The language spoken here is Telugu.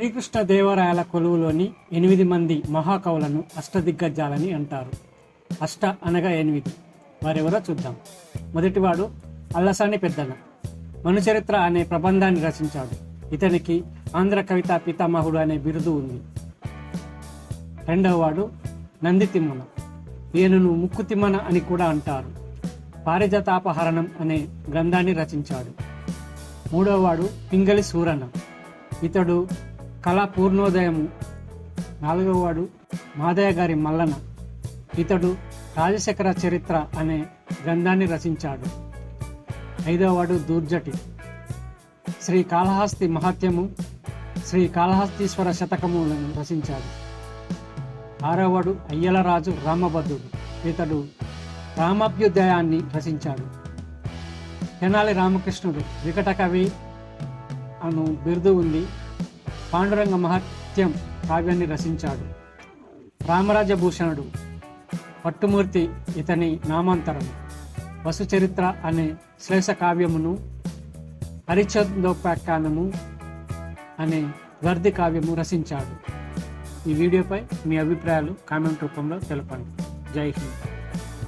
శ్రీకృష్ణ దేవరాయల కొలువులోని ఎనిమిది మంది మహాకవులను అష్టదిగ్గజాలని అంటారు. అష్ట అనగా ఎనిమిది. వారెవరో చూద్దాం. మొదటివాడు అల్లసాని పెద్దన మనుచరిత్ర అనే ప్రబంధాన్ని రచించాడు. ఇతనికి ఆంధ్ర కవితా పితామహుడు అనే బిరుదు ఉంది. రెండవవాడు నంది తిమ్మన ఈయనను ముక్కు తిమ్మన అని కూడా అంటారు. పారిజాతాపహరణం అనే గ్రంథాన్ని రచించాడు. మూడవవాడు పింగళి సూరన్న. ఇతడు కళా పూర్ణోదయము. నాలుగవ వాడు మాదయ్య గారి మల్లన. ఇతడు రాజశేఖర చరిత్ర అనే గ్రంథాన్ని రచించాడు. ఐదవవాడు దూర్జటి. శ్రీ కాళహస్తి మహత్యము శ్రీ కాళహస్తీశ్వర శతకములను రచించాడు. ఆరవవాడు అయ్యలరాజు రామభద్రుడు. ఇతడు రామాభ్యుదయాన్ని రచించాడు. తెనాలి రామకృష్ణుడు వికట కవి అను బిరుదు ఉంది. పాండురంగ మహత్యం కావ్యాన్ని రచించాడు. రామరాజభూషణుడు పట్టుమూర్తి ఇతని నామాంతరం. వసుచరిత్ర అనే శ్లేష కావ్యమును హరిచందోపాఖ్యానము అనే వర్ధి కావ్యము రచించాడు. ఈ వీడియోపై మీ అభిప్రాయాలు కామెంట్ రూపంలో తెలపండి. జై హింద్.